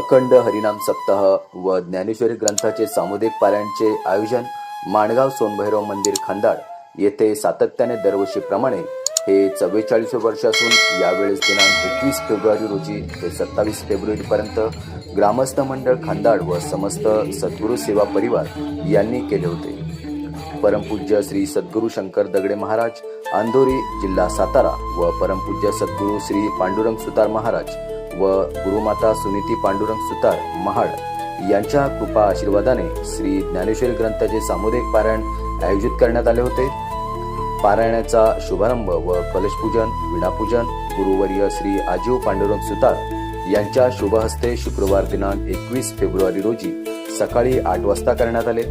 अखंड हरिनाम सप्ताह व ज्ञानेश्वरी ग्रंथाचे सामुदायिक पारायणचे आयोजन माणगाव सोनभैरव मंदिर खंदाड येथे सातत्याने दरवर्षीप्रमाणे हे चव्वेचाळीस वर्ष असून यावेळेस दिनांक एकवीस फेब्रुवारी रोजी ते सत्तावीस फेब्रुवारीपर्यंत ग्रामस्थ मंडळ खंदाड व समस्त सद्गुरू सेवा परिवार यांनी केले होते. परमपूज्य श्री सद्गुरू शंकर दगडे महाराज अंधोरी जिल्हा सातारा व परमपूज्य सद्गुरू श्री पांडुरंग सुतार महाराज व गुरुमाता सुनीती पांडुरंग सुतार महाड यांच्या कृपा आशीर्वादाने श्री ज्ञानेश्वरी ग्रंथाचे सामुदायिक पारायण आयोजित करण्यात आले होते. पारायणाचा शुभारंभ व कलशपूजन विणापूजन गुरुवर्य श्री आजीव पांडुरंग सुतार यांच्या शुभहस्ते शुक्रवार दिनांक एकवीस फेब्रुवारी रोजी सकाळी आठ वाजता करण्यात आले.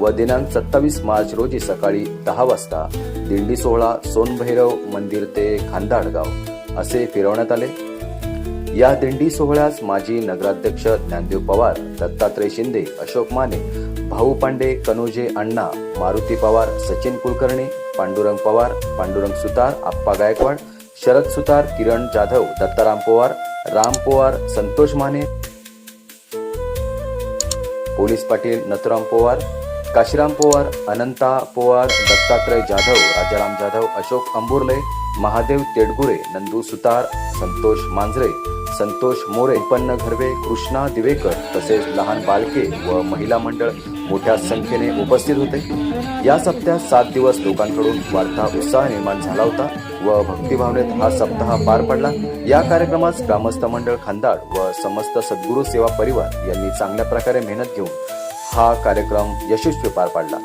व दिनांक सत्तावीस मार्च रोजी सकाळी दहा वाजता दिंडी सोहळा सोनभैरव मंदिर ते खांदाडगाव असे फिरवण्यात आले. या दिंडी सोहळ्यास माजी नगराध्यक्ष ज्ञानदेव पवार दत्तात्रय शिंदे अशोक माने भाऊ पांडे कनोजे अण्णा मारुती पवार सचिन कुलकर्णी पांडुरंग पवार पांडुरंग सुतार आप्पा गायकवाड शरद सुतार किरण जाधव दत्ताराम पवार राम पवार संतोष माने पोलीस पाटील नथुराम पवार काशीराम पवार अनंता पवार दत्तात्रय जाधव राजाराम जाधव अशोक अंबुर्ले महादेव तेडगुरे नंदू सुतार संतोष मांजरे संतोष मोरे उत्पन्न घरवे कृष्णा दिवेकर तसेच लहान बालके व महिला मंडळ मोठ्या संख्येने उपस्थित होते. या सप्त्यात सात दिवस लोकांकडून वाढता उत्साह निर्माण झाला होता व भक्तिभावनेत हा सप्ताह पार पडला. या कार्यक्रमास ग्रामस्थ मंडळ खांदाड व समस्त सद्गुरू सेवा परिवार यांनी चांगल्या प्रकारे मेहनत घेऊन हा कार्यक्रम यशस्वी पार पाडला.